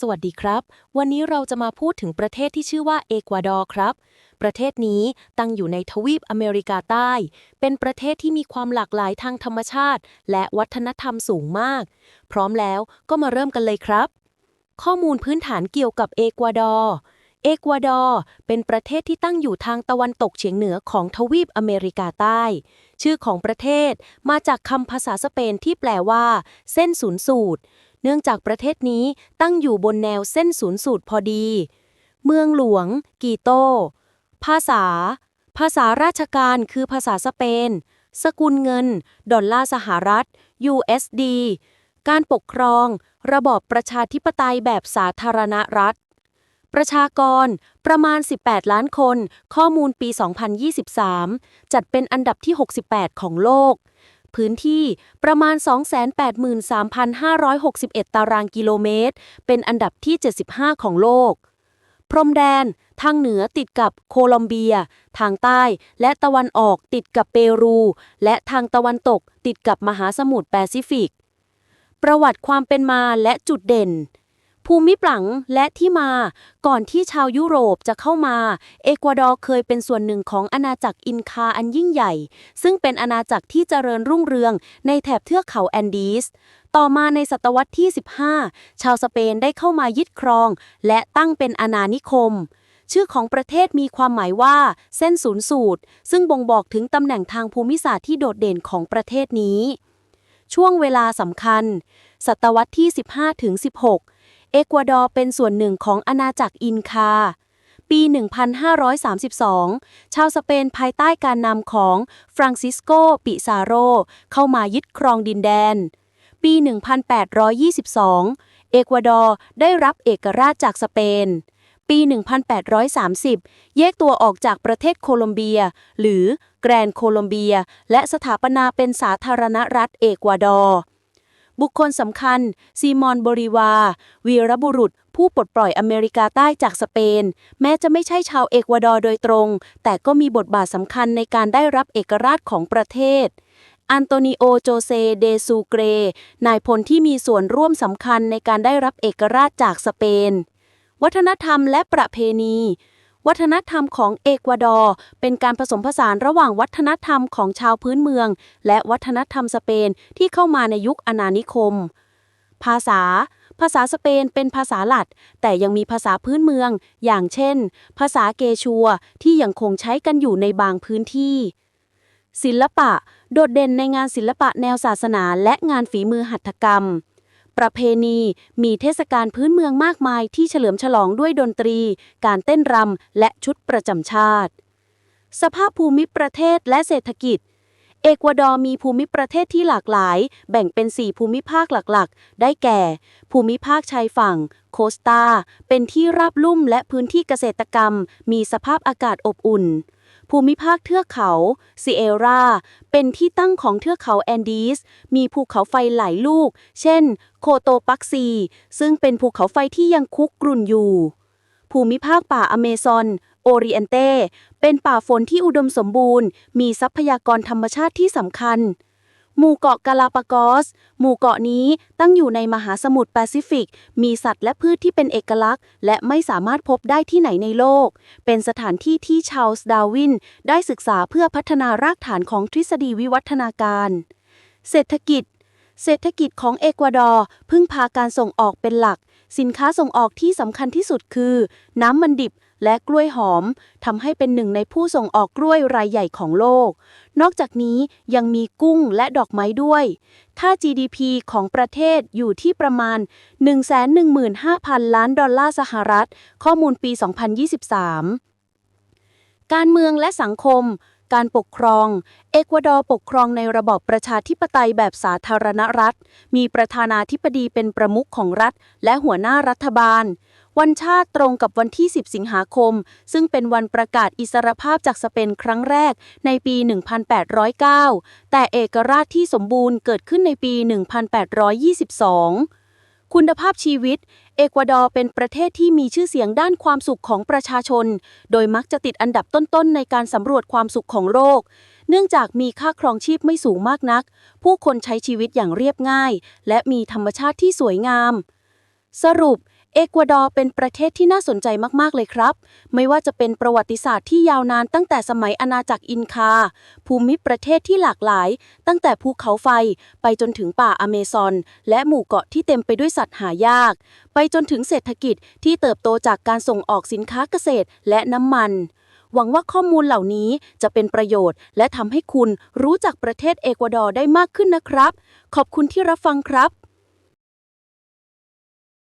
สวัสดีครับ วันนี้เราจะมาพูดถึงประเทศที่ชื่อว่าเอกวาดอร์ครับ ประเทศนี้ตั้งอยู่ในทวีปอเมริกาใต้ เป็นประเทศที่มีความหลากหลายทางธรรมชาติ และวัฒนธรรมสูงมาก พร้อมแล้วก็มาเริ่มกันเลยครับ ข้อมูลพื้นฐานเกี่ยวกับเอกวาดอร์เอกวาดอร์เป็นประเทศที่ตั้งอยู่ทางตะวันตกเฉียงเหนือของทวีปอเมริกาใต้ ชื่อของประเทศมาจากคำภาษาสเปนที่แปลว่า เส้นศูนย์สูตร เนื่องจากประเทศนี้ตั้งอยู่บนแนวเส้นศูนย์สูตรพอดี เมืองหลวง กีโต ภาษา ภาษาราชการคือภาษาสเปน สกุลเงิน ดอลลาร์สหรัฐ USD การปกครอง ระบอบประชาธิปไตยแบบสาธารณรัฐ ประชากรประมาณ 18 ล้านคน ข้อมูลปี 2023 จัดเป็นอันดับที่ 68 ของโลก พื้นที่ประมาณ 283,561 ตารางกิโลเมตร เป็นอันดับที่ 75 ของโลก พรมแดน ทางเหนือติดกับโคลอมเบีย ทางใต้และตะวันออกติดกับเปรู และทางตะวันตกติดกับมหาสมุทรแปซิฟิก ประวัติความเป็นมาและจุดเด่น ภูมิปลังและที่มา ก่อนที่ชาวยุโรปจะเข้ามา เอกวาดอร์เคยเป็นส่วนหนึ่งของอาณาจักรอินคาอันยิ่งใหญ่ ซึ่งเป็นอาณาจักรที่เจริญรุ่งเรืองในแถบเทือกเขาแอนดีส ต่อมาในศตวรรษที่ 15 ชาวสเปนได้เข้ามายึดครอง และตั้งเป็นอาณานิคม ชื่อของประเทศมีความหมายว่า เส้นศูนย์สูตร ซึ่งบ่งบอกถึงตำแหน่งทางภูมิศาสตร์ที่โดดเด่นของประเทศนี้ ช่วงเวลาสำคัญ ศตวรรษที่ 15ถึง16 เอกวาดอร์เป็นส่วนหนึ่งของอาณาจักรอินคา ปี 1532 ชาวสเปนภายใต้การนำของฟรานซิสโก ปิซาโร เข้ามายึดครองดินแดน ปี 1822 เอกวาดอร์ได้รับเอกราชจากสเปน ปี 1830 แยกตัวออกจากประเทศโคลอมเบีย หรือแกรนโคลอมเบีย และสถาปนาเป็นสาธารณรัฐเอกวาดอร์ บุคคลสำคัญ ซีมอนบริวา วีรบุรุษ ผู้ปลดปล่อยอเมริกาใต้จากสเปน แม้จะไม่ใช่ชาวเอกวาดอร์โดยตรง แต่ก็มีบทบาทสำคัญในการได้รับเอกราชของประเทศอันโตนิโอ โจเซ เดซูเกร นายพลที่มีส่วนร่วมสำคัญในการได้รับเอกราชจากสเปน วัฒนธรรมและประเพณี วัฒนธรรมของเอกวาดอร์เป็นการผสมผสานระหว่างวัฒนธรรมของชาวพื้นเมือง และวัฒนธรรมสเปนที่เข้ามาในยุคอาณานิคม ภาษา ภาษาสเปนเป็นภาษาหลัก แต่ยังมีภาษาพื้นเมือง อย่างเช่น ภาษาเกชัวที่ยังคงใช้กันอยู่ในบางพื้นที่ ศิลปะ โดดเด่นในงานศิลปะแนวศาสนาและงานฝีมือหัตถกรรม ประเพณี มีเทศกาลพื้นเมืองมากมายที่เฉลิมฉลองด้วยดนตรี การเต้นรำ และชุดประจำชาติ สภาพภูมิประเทศและเศรษฐกิจ เอกวาดอร์มีภูมิประเทศที่หลากหลาย แบ่งเป็น 4 ภูมิภาคหลักๆ ได้แก่ ภูมิภาคชายฝั่ง โคสตา เป็นที่ราบลุ่มและพื้นที่เกษตรกรรม มีสภาพอากาศอบอุ่น ภูมิภาคเทือกเขาซิเอรา เป็นที่ตั้งของเทือกเขาแอนดีส มีภูเขาไฟหลายลูก เช่น โคโตปักซี ซึ่งเป็นภูเขาไฟที่ยังคุกกรุ่นอยู่ ภูมิภาคป่าอเมซอน โอริเอนเต เป็นป่าฝนที่อุดมสมบูรณ์ มีทรัพยากรธรรมชาติที่สำคัญ หมู่เกาะกาลาปากอส หมู่เกาะนี้ตั้งอยู่ในมหาสมุทรแปซิฟิก มีสัตว์และพืชที่เป็นเอกลักษณ์ และไม่สามารถพบได้ที่ไหนในโลก เป็นสถานที่ที่ชาลส์ดาวิน ได้ศึกษาเพื่อพัฒนารากฐานของทฤษฎีวิวัฒนาการ เศรษฐกิจ เศรษฐกิจของเอกวาดอร์พึ่งพาการส่งออกเป็นหลัก สินค้าส่งออกที่สำคัญที่สุดคือ น้ำมันดิบและกล้วยหอมทำให้เป็นหนึ่งในผู้ส่งออกกล้วยรายใหญ่ของโลก นอกจากนี้ยังมีกุ้งและดอกไม้ด้วย ค่า GDP ของประเทศอยู่ที่ประมาณ 115,000 ล้านดอลลาร์สหรัฐ ข้อมูลปี 2023 การเมืองและสังคม การปกครอง เอกวาดอร์ปกครองในระบอบประชาธิปไตยแบบสาธารณรัฐ มีประธานาธิบดีเป็นประมุขของรัฐ และหัวหน้ารัฐบาล วันชาติตรงกับวันที่ 10 สิงหาคม ซึ่งเป็นวันประกาศอิสรภาพจากสเปนครั้งแรกในปี 1809 แต่เอกราชที่สมบูรณ์เกิดขึ้นในปี 1822 คุณภาพชีวิต เอกวาดอร์เป็นประเทศที่มีชื่อเสียงด้านความสุขของประชาชน โดยมักจะติดอันดับต้นๆ ในการสำรวจความสุขของโลก เนื่องจากมีค่าครองชีพไม่สูงมากนัก ผู้คนใช้ชีวิตอย่างเรียบง่าย และมีธรรมชาติที่สวยงาม สรุป เอกวาดอร์เป็นประเทศที่น่าสนใจมากๆเลยครับ ไม่ว่าจะเป็นประวัติศาสตร์ที่ยาวนานตั้งแต่สมัยอาณาจักรอินคา ภูมิประเทศที่หลากหลาย ตั้งแต่ภูเขาไฟ ไปจนถึงป่าอเมซอน และหมู่เกาะที่เต็มไปด้วยสัตว์หายาก ไปจนถึงเศรษฐกิจที่เติบโตจากการส่งออกสินค้าเกษตรและน้ำมันหวังว่าข้อมูลเหล่านี้จะเป็นประโยชน์ และทำให้คุณรู้จักประเทศเอกวาดอร์ได้มากขึ้นนะครับ ขอบคุณที่รับฟังครับ